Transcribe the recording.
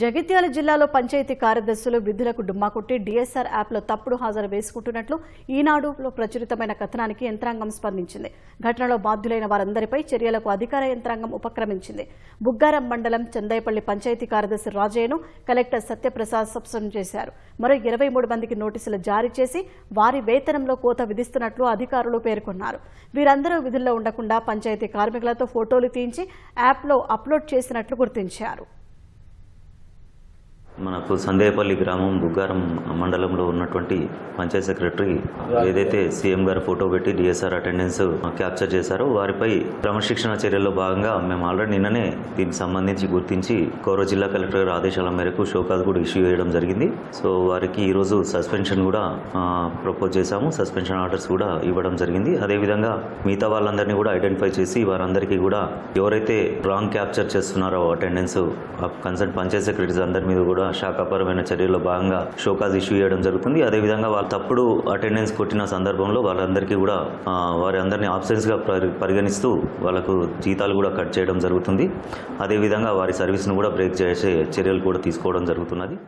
జగిత్యాల జిల్లాలో పంచాయతీ కార్యదర్శులు విధులకు డుమ్మా కొట్టి డిఎస్ఆర్ యాప్లో తప్పుడు హాజరు వేసుకుంటున్నట్లు ఈనాడులో ప్రచురితమైన కథనానికి యంత్రాంగం స్పందించింది. ఘటనలో బాధ్యులైన వారందరిపై చర్యలకు అధికార యంత్రాంగం ఉపక్రమించింది. బుగ్గారం మండలం చందైపల్లి పంచాయతీ కార్యదర్శి రాజయ్యను కలెక్టర్ సత్యప్రసాద్ సబ్సం చేశారు. మరో ఇరవై మూడు మందికి నోటీసులు జారీ చేసి వారి వేతనంలో కోత విధిస్తున్నట్లు అధికారులు పేర్కొన్నారు. వీరందరూ విధుల్లో ఉండకుండా పంచాయతీ కార్మికులతో ఫోటోలు తీయించి యాప్లో అప్లోడ్ చేసినట్లు గుర్తించారు. మనకు సందేపల్లి గ్రామం బుగ్గారం మండలంలో ఉన్నటువంటి పంచాయత్ సెక్రటరీ ఏదైతే సీఎం గారు ఫోటో పెట్టి డిఎస్ఆర్ అటెండెన్స్ క్యాప్చర్ చేశారో వారిపై క్రమశిక్షణ చర్యల్లో భాగంగా మేము ఆల్రెడీ నిన్ననే దీనికి సంబంధించి గుర్తించి కౌరవ జిల్లా కలెక్టర్ గారి ఆదేశాల మేరకు షోకాజ్ కూడా ఇష్యూ చేయడం జరిగింది. సో వారికి ఈరోజు సస్పెన్షన్ కూడా ప్రపోజ్ చేశాము. సస్పెన్షన్ ఆర్డర్స్ కూడా ఇవ్వడం జరిగింది. అదేవిధంగా మిగతా వాళ్ళందరినీ కూడా ఐడెంటిఫై చేసి వారందరికీ కూడా ఎవరైతే రాంగ్ క్యాప్చర్ చేస్తున్నారో అటెండెన్స్ కన్సర్న్ పంచాయత్ సెక్రటరీస్ అందరి మీద కూడా శాఖాపరమైన చర్యల్లో భాగంగా షోకాజ్ ఇష్యూ చేయడం జరుగుతుంది. అదేవిధంగా వాళ్ళు తప్పుడు అటెండెన్స్ కొట్టిన సందర్భంలో వాళ్ళందరికీ కూడా వారి అందరినీ ఆబ్సెన్స్గా పరి పరిగణిస్తూ వాళ్ళకు జీతాలు కూడా కట్ చేయడం జరుగుతుంది. అదేవిధంగా వారి సర్వీస్ను కూడా బ్రేక్ చేసే చర్యలు కూడా తీసుకోవడం జరుగుతున్నది.